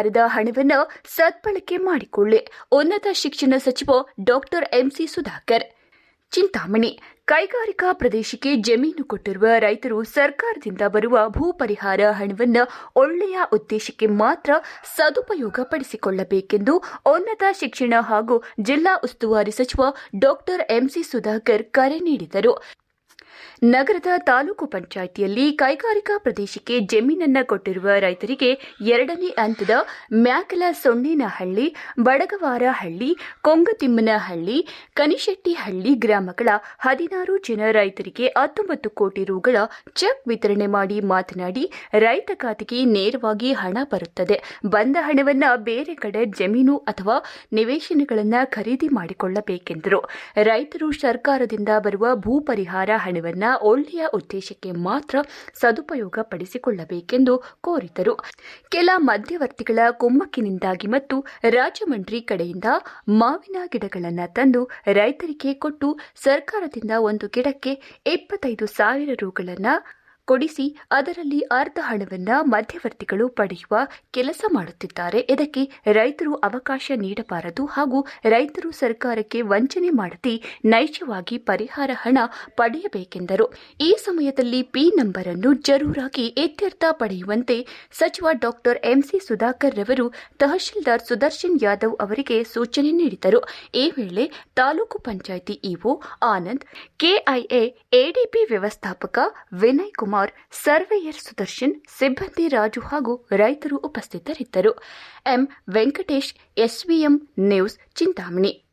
ಪರಿಹಾರದ ಹಣವನ್ನು ಸದ್ಬಳಕೆ ಮಾಡಿಕೊಳ್ಳಿ. ಉನ್ನತ ಶಿಕ್ಷಣ ಸಚಿವ ಡಾಕ್ಟರ್ ಎಂಸಿ ಸುಧಾಕರ್. ಚಿಂತಾಮಣಿ. ಕೈಗಾರಿಕಾ ಪ್ರದೇಶಕ್ಕೆ ಜಮೀನು ಕೊಟ್ಟಿರುವ ರೈತರು ಸರ್ಕಾರದಿಂದ ಬರುವ ಭೂ ಪರಿಹಾರ ಹಣವನ್ನು ಒಳ್ಳೆಯ ಉದ್ದೇಶಕ್ಕೆ ಮಾತ್ರ ಸದುಪಯೋಗ ಪಡಿಸಿಕೊಳ್ಳಬೇಕೆಂದು ಉನ್ನತ ಶಿಕ್ಷಣ ಹಾಗೂ ಜಿಲ್ಲಾ ಉಸ್ತುವಾರಿ ಸಚಿವ ಡಾಕ್ಟರ್ ಎಂಸಿ ಸುಧಾಕರ್ ಕರೆ ನೀಡಿದರು. ನಗರದ ತಾಲೂಕು ಪಂಚಾಯಿತಿಯಲ್ಲಿ ಕೈಗಾರಿಕಾ ಪ್ರದೇಶಕ್ಕೆ ಜಮೀನನ್ನು ಕೊಟ್ಟಿರುವ ರೈತರಿಗೆ ಎರಡನೇ ಹಂತದ ಮ್ಯಾಕಲ ಸೊನ್ನೇನಹಳ್ಳಿ ಬಡಗವಾರಹಳ್ಳಿ, ಕೊಂಗತಿಮ್ಮನಹಳ್ಳಿ, ಕನಿಶೆಟ್ಟಿಹಳ್ಳಿ ಗ್ರಾಮಗಳ ಹದಿನಾರು ಜನ ರೈತರಿಗೆ ಹತ್ತೊಂಬತ್ತು ಕೋಟಿ ರುಗಳ ಚೆಕ್ ವಿತರಣೆ ಮಾಡಿ ಮಾತನಾಡಿ, ರೈತ ಖಾತೆಗೆ ನೇರವಾಗಿ ಹಣ ಬರುತ್ತದೆ. ಬಂದ ಹಣವನ್ನು ಬೇರೆ ಕಡೆ ಜಮೀನು ಅಥವಾ ನಿವೇಶನಗಳನ್ನು ಖರೀದಿ ಮಾಡಿಕೊಳ್ಳಬೇಕೆಂದರು. ರೈತರು ಸರ್ಕಾರದಿಂದ ಬರುವ ಭೂ ಪರಿಹಾರ ಹಣವನ್ನ ಒಳ್ಳೆಯ ಉದ್ದೇಶಕ್ಕೆ ಮಾತ್ರ ಸದುಪಯೋಗ ಪಡಿಸಿಕೊಳ್ಳಬೇಕೆಂದು ಕೋರಿದರು. ಕೆಲ ಮಧ್ಯವರ್ತಿಗಳ ಕುಮ್ಮಕ್ಕಿನಿಂದಾಗಿ ಮತ್ತು ರಾಜಮಂಡ್ರಿ ಕಡೆಯಿಂದ ಮಾವಿನ ಗಿಡಗಳನ್ನು ತಂದು ರೈತರಿಗೆ ಕೊಟ್ಟು ಸರ್ಕಾರದಿಂದ ಒಂದು ಗಿಡಕ್ಕೆ ಇಪ್ಪತ್ತೈದು ಸಾವಿರ ರುಗಳನ್ನು ಕೊಡಿಸಿ ಅದರಲ್ಲಿ ಅರ್ಧ ಹಣವನ್ನು ಮಧ್ಯವರ್ತಿಗಳು ಪಡೆಯುವ ಕೆಲಸ ಮಾಡುತ್ತಿದ್ದಾರೆ. ಇದಕ್ಕೆ ರೈತರು ಅವಕಾಶ ನೀಡಬಾರದು ಹಾಗೂ ರೈತರು ಸರ್ಕಾರಕ್ಕೆ ವಂಚನೆ ಮಾಡದೆ ನೈಜವಾಗಿ ಪರಿಹಾರ ಹಣ ಪಡೆಯಬೇಕೆಂದರು. ಈ ಸಮಯದಲ್ಲಿ ಪಿ ನಂಬರ್ ಅನ್ನು ಜರೂರಾಗಿ ಇತ್ಯರ್ಥ ಪಡೆಯುವಂತೆ ಸಚಿವ ಡಾಕ್ಟರ್ ಎಂಸಿ ಸುಧಾಕರ್ ರವರು ತಹಶೀಲ್ದಾರ್ ಸುದರ್ಶನ್ ಯಾದವ್ ಅವರಿಗೆ ಸೂಚನೆ ನೀಡಿದರು. ಈ ವೇಳೆ taluk panchayat EO Anand, KIA ADP ವ್ಯವಸ್ಥಾಪಕ ವಿನಯ್ ಕುಮಾರ್ ಸರ್ವೇಯರ್ ಸುದರ್ಶನ್ ಸಿಬ್ಬಂದಿ ರಾಜು ಹಾಗೂ ರೈತರು ಉಪಸ್ಥಿತರಿದ್ದರು. M. Venkatesh SVM news Chintamani.